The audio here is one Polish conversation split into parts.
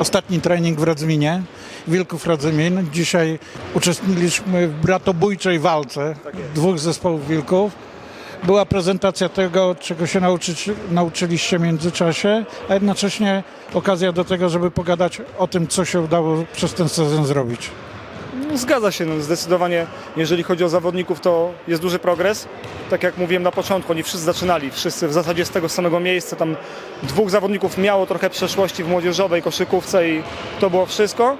ostatni trening w Radzminie, Wilków Radzymin. Dzisiaj uczestniczyliśmy w bratobójczej walce dwóch zespołów Wilków. Była prezentacja tego, czego się nauczyliście w międzyczasie, a jednocześnie okazja do tego, żeby pogadać o tym, co się udało przez ten sezon zrobić. Zgadza się, no, zdecydowanie jeżeli chodzi o zawodników, to jest duży progres. Tak jak mówiłem na początku, oni wszyscy zaczynali, wszyscy w zasadzie z tego samego miejsca. Tam dwóch zawodników miało trochę przeszłości w młodzieżowej koszykówce i to było wszystko.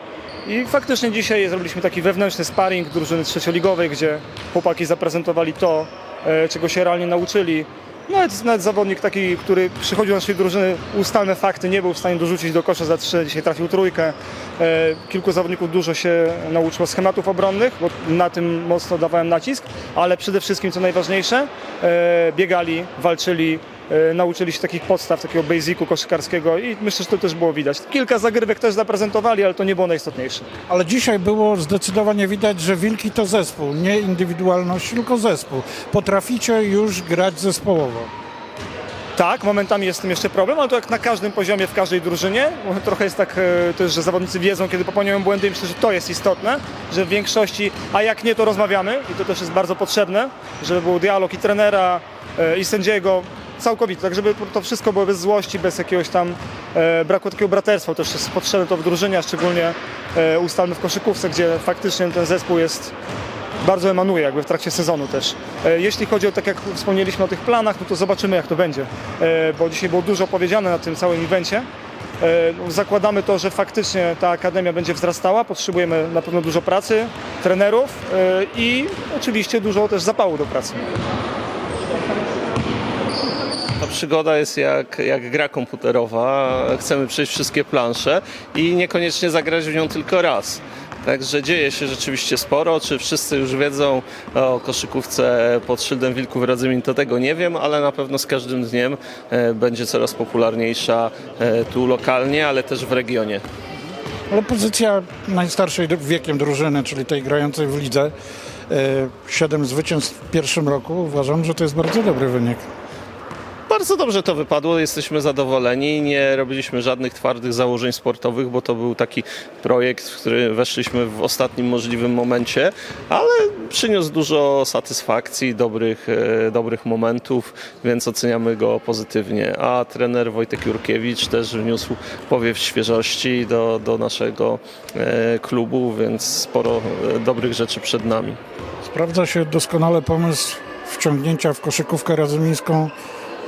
I faktycznie dzisiaj zrobiliśmy taki wewnętrzny sparring drużyny trzecioligowej, gdzie chłopaki zaprezentowali to, e, czego się realnie nauczyli. Nawet, nawet zawodnik taki, który przychodził do naszej drużyny, ustalne fakty, nie był w stanie dorzucić do kosza za trzy, dzisiaj trafił trójkę. E, kilku zawodników dużo się nauczyło schematów obronnych, bo na tym mocno dawałem nacisk, ale przede wszystkim, co najważniejsze, e, biegali, walczyli, nauczyli się takich podstaw, takiego basicu koszykarskiego i myślę, że to też było widać. Kilka zagrywek też zaprezentowali, ale to nie było najistotniejsze. Ale dzisiaj było zdecydowanie widać, że Wilki to zespół, nie indywidualność, tylko zespół. Potraficie już grać zespołowo. Tak, momentami jest z tym jeszcze problem, ale to jak na każdym poziomie, w każdej drużynie. Trochę jest tak e, też, że zawodnicy wiedzą, kiedy popełniają błędy i myślę, że to jest istotne, że w większości, a jak nie, to rozmawiamy i to też jest bardzo potrzebne, żeby był dialog i trenera, e, i sędziego, całkowity, tak żeby to wszystko było bez złości, bez jakiegoś tam e, braku takiego braterstwa, też jest potrzebne to w drużynie, a szczególnie e, ustalmy w koszykówce, gdzie faktycznie ten zespół jest bardzo emanuje jakby w trakcie sezonu też. E, Jeśli chodzi o, tak jak wspomnieliśmy o tych planach, no to zobaczymy jak to będzie, E, bo dzisiaj było dużo powiedziane na tym całym evencie. E, Zakładamy to, że faktycznie ta akademia będzie wzrastała, potrzebujemy na pewno dużo pracy, trenerów e, i oczywiście dużo też zapału do pracy. Przygoda jest jak, jak gra komputerowa. Chcemy przejść wszystkie plansze i niekoniecznie zagrać w nią tylko raz. Także dzieje się rzeczywiście sporo. Czy wszyscy już wiedzą o koszykówce pod szyldem Wilków Radzymin, to tego nie wiem, ale na pewno z każdym dniem e, będzie coraz popularniejsza e, tu lokalnie, ale też w regionie. Ale pozycja najstarszej wiekiem drużyny, czyli tej grającej w lidze, e, siedem zwycięstw w pierwszym roku, uważam, że to jest bardzo dobry wynik. Bardzo dobrze to wypadło, jesteśmy zadowoleni. Nie robiliśmy żadnych twardych założeń sportowych, bo to był taki projekt, w który weszliśmy w ostatnim możliwym momencie, ale przyniósł dużo satysfakcji, dobrych, e, dobrych momentów, więc oceniamy go pozytywnie. A trener Wojtek Jurkiewicz też wniósł powiew świeżości do, do naszego e, klubu, więc sporo e, dobrych rzeczy przed nami. Sprawdza się doskonale pomysł wciągnięcia w koszykówkę razymińską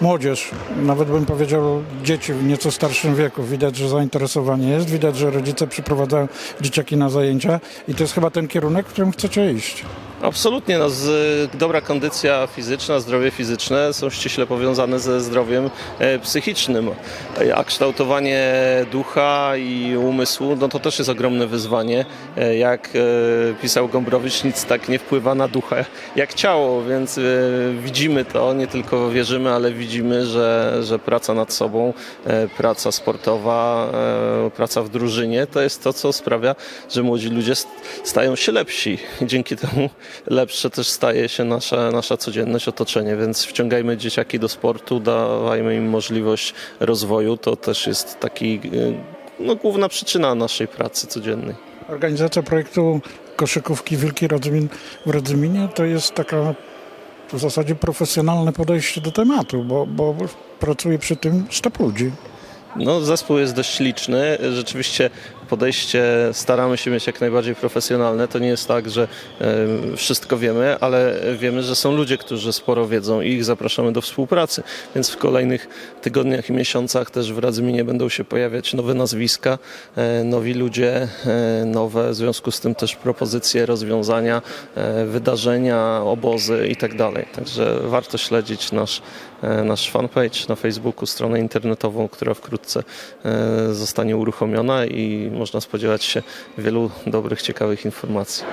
młodzież, nawet bym powiedział dzieci w nieco starszym wieku. Widać, że zainteresowanie jest, widać, że rodzice przyprowadzają dzieciaki na zajęcia i to jest chyba ten kierunek, w którym chcecie iść. Absolutnie, no, z, dobra kondycja fizyczna, zdrowie fizyczne są ściśle powiązane ze zdrowiem e, psychicznym, E, a kształtowanie ducha i umysłu, no to też jest ogromne wyzwanie. E, jak pisał Gombrowicz, nic tak nie wpływa na ducha jak ciało, więc widzimy to, nie tylko wierzymy, ale widzimy, że, że praca nad sobą, praca sportowa, praca w drużynie, to jest to, co sprawia, że młodzi ludzie st- stają się lepsi. Dzięki temu lepsze też staje się nasza, nasza codzienność, otoczenie, więc wciągajmy dzieciaki do sportu, dawajmy im możliwość rozwoju. To też jest taki, y, no, główna przyczyna naszej pracy codziennej. Organizacja projektu koszykówki Wilki Radzymin w Radzyminie to jest taka w zasadzie profesjonalne podejście do tematu, bo, bo pracuje przy tym sztab ludzi. No, zespół jest dość liczny. Rzeczywiście podejście staramy się mieć jak najbardziej profesjonalne. To nie jest tak, że wszystko wiemy, ale wiemy, że są ludzie, którzy sporo wiedzą i ich zapraszamy do współpracy. Więc w kolejnych tygodniach i miesiącach też w Radzyminie będą się pojawiać nowe nazwiska, e, nowi ludzie, e, nowe, w związku z tym też propozycje, rozwiązania, e, wydarzenia, obozy i tak. Także warto śledzić nasz, nasz fanpage na Facebooku, stronę internetową, która wkrótce zostanie uruchomiona i można spodziewać się wielu dobrych, ciekawych informacji.